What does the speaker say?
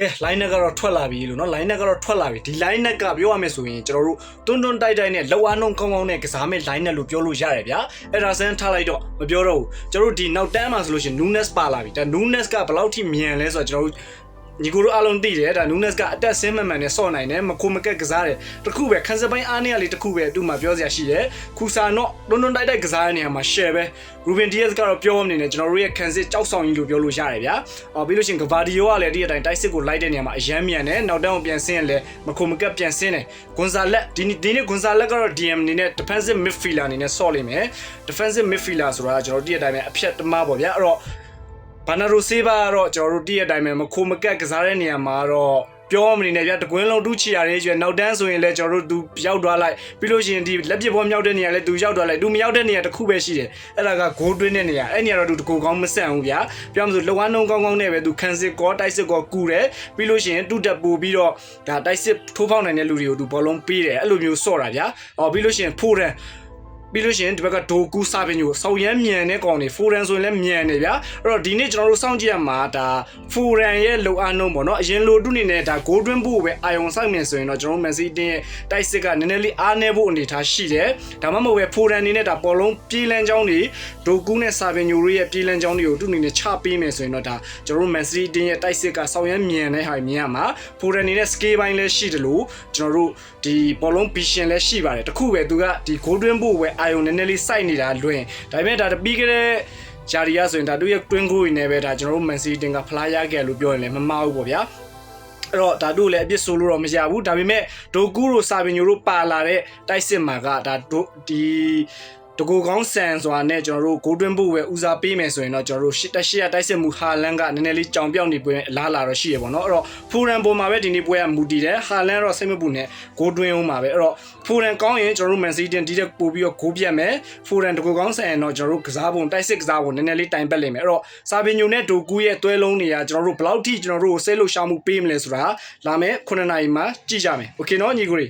ကဲ line နဲ့ကတော့ထွက်လာပြီလို့နော် line နဲ့ကတော့ထွက်လာပြီဒီ line နဲ့ကပြောရမယ်ဆိုရင်ကျွန်တော်တို့တွန်းတွန်းတိုက်တိုက်နဲ့လောက်အားနှုံကောင်းကောင်းနဲ့ကစားမဲ့ line နဲ့လို့ပြောလို့ရတယ်ဗျာအဲ့ဒါစမ်းထားလိုက်တော့မပြောတော့ဘူးကျွန်တော်တို့ဒီနောက်တန်းမှာဆိုလို့ရှိရင် Nunes ပါလာပြီဒါ Nunes ကဘယ်လောက်ထိမြန်လဲဆိုတော့ကျွန်တော်တို့ ညီကိုတို့အားလုံးသိတယ်ဒါ Nunes ကအတက်ဆင်းမှန်မှန်နဲ့ဆော့နိုင်တယ်မခိုမကက်ကစားတယ်တခုပဲခန်းစပိုင်းအားနေရလေးတခုပဲသူ့မှာပြောစရာရှိတယ်ခူစာတော့တွန်းတွန်းတိုက်တိုက်ကစားတဲ့နေရာမှာ share ပဲ Ruben Diaz ကတော့ပြောမနေနဲ့ကျွန်တော်တို့ရဲ့ခန်းစစ်ကြောက်ဆောင်ကြီးလို့ပြောလို့ရတယ်ဗျာအော်ပြီးလို့ရှိရင် Gvardio ကလည်းဒီအတိုင်းတိုက်စစ်ကိုလိုက်တဲ့နေရာမှာအယမ်းမြန်တယ်နောက်တန်းကိုပြန်ဆင်းရလဲမခိုမကက်ပြန်ဆင်းတယ် Gonzalez ဒီနေ့ဒီနေ့ Gonzalez ကတော့ DM အနေနဲ့ defensive midfielder အနေနဲ့ဆော့လိမ့်မယ် defensive midfielder ဆိုတာကျွန်တော်တို့ဒီအတိုင်းပဲအဖြတ်တမပေါ့ဗျာအဲ့တော့ ဘာနာရိုဆေးဘာကတော့ကျွန်တော်တို့တည့်ရတိုင်းပဲမခိုမကက်ကစားတဲ့နေရာမှာတော့ပြောမနေနဲ့ဗျတကွင်းလုံးတူးချီရတဲ့ကျွဲနောက်တန်းဆိုရင်လည်းကျွန်တော်တို့သူရောက်သွားလိုက်ပြီးလို့ရှိရင်ဒီလက်ပစ်ဘောမြောက်တဲ့နေရာလည်းသူရောက်သွားလိုက်သူမရောက်တဲ့နေရာတစ်ခုပဲရှိတယ်အဲ့ဒါကဂိုးတွင်းတဲ့နေရာအဲ့နေရာတော့သူတကူကောင်းမဆန့်ဘူးဗျာပြောမှဆိုလောကနှုံကောင်းကောင်းနဲ့ပဲသူခံစစ်ကောတိုက်စစ်ကောကူတယ်ပြီးလို့ရှိရင်တူတက်ပူပြီးတော့ဒါတိုက်စစ်ထိုးဖောက်နိုင်တဲ့လူတွေကိုသူဘောလုံးပေးတယ်အဲ့လိုမျိုးဆော့တာဗျာအော်ပြီးလို့ရှိရင်ဖိုးတယ် ပြီးလို့ရှိရင်ဒီဘက်ကဒိုကူစာပင်ကိုစောက်ရမ်းမြန်တဲ့ကောင်တွေဖိုရန်ဆိုရင်လည်းမြန်နေဗျာအဲ့တော့ဒီနေ့ကျွန်တော်တို့စောင့်ကြည့်ရမှာဒါဖိုရန်ရဲ့လိုအားနှုံးပေါ့နော်အရင်လိုတုနေနဲ့ဒါဂိုးတွင်းဖို့ပဲအာယုံစိုက်မြန်ဆိုရင်တော့ကျွန်တော်တို့မန်စီးတင်းရဲ့တိုက်စစ်ကနည်းနည်းလေးအားနည်းဖို့အနေထားရှိတယ်ဒါမှမဟုတ်ပဲဖိုရန်နေနဲ့ဒါပေါ်လုံးပြေးလန်းချောင်းတွေဒိုကူနဲ့စာပင်ညိုတို့ရဲ့ပြေးလန်းချောင်းတွေကိုတုနေနဲ့ချပေးမယ်ဆိုရင်တော့ဒါကျွန်တော်တို့မန်စီးတင်းရဲ့တိုက်စစ်ကစောက်ရမ်းမြန်တဲ့ဟာမြင်ရမှာဖိုရန်နေနဲ့စကေးပိုင်းလည်းရှိတယ်လို့ကျွန်တော်တို့ဒီပေါ်လုံးဘီရှင်လည်းရှိပါတယ်တခုပဲသူကဒီဂိုးတွင်းဖို့ပဲအာယုံနည်းနည်းလေးစိုက်နေတာလွင်ဒါပေမဲ့ဒါပြီးခဲ့တဲ့ဂျာရီယာဆိုရင်ဒါသူ့ရဲ့ twin goal တွေနဲ့ပဲဒါကျွန်တော်တို့ Man City တင်ကဖလားရခဲ့လို့ပြောရင်လည်းမမှားဘူးပေါ့ဗျာအဲ့တော့ဒါတို့လည်းအပြစ်ဆိုလို့တော့မရဘူးဒါပေမဲ့ဒိုကူတို့စာပင်ညိုတို့ပါလာတဲ့တိုက်စစ်မှာကဒါတို့ဒီ တကူကောင်းဆန်ဆိုတာနဲ့ကျွန်တော်တို့ဂိုးတွင်းဖို့ပဲဦးစားပေးမယ်ဆိုရင်တော့ကျွန်တော်တို့ရှစ်တက်ရှစ်ရတိုက်စစ်မှုဟာလန်ကနည်းနည်းလေးကြောင်ပြောက်နေပွဲအလားလာတော့ရှိရပေါ့နော်အဲ့တော့ဖူရန်ပေါ်မှာပဲဒီနေ့ပွဲကမူတည်တယ်ဟာလန်တော့စိတ်မပူနဲ့ဂိုးတွင်းအောင်မှာပဲအဲ့တော့ဖူရန်ကောင်းရင်ကျွန်တော်တို့မန်စီးတင်ဒီတက်ပို့ပြီးတော့ဂိုးပြတ်မယ်ဖူရန်တကူကောင်းဆန်ရင်တော့ကျွန်တော်တို့ကစားပုံတိုက်စစ်ကစားပုံနည်းနည်းလေးတိုင်ပတ်လိမ့်မယ်အဲ့တော့စာပင်ညိုနဲ့ဒိုကူရဲ့တွဲလုံးတွေကကျွန်တော်တို့ဘယ်လောက်ထိကျွန်တော်တို့ကိုစိတ်လှုပ်ရှားမှုပေးမလဲဆိုတာလာမယ့်9နာရီမှာကြည့်ကြမယ်โอเคနော်ညီကိုတွေ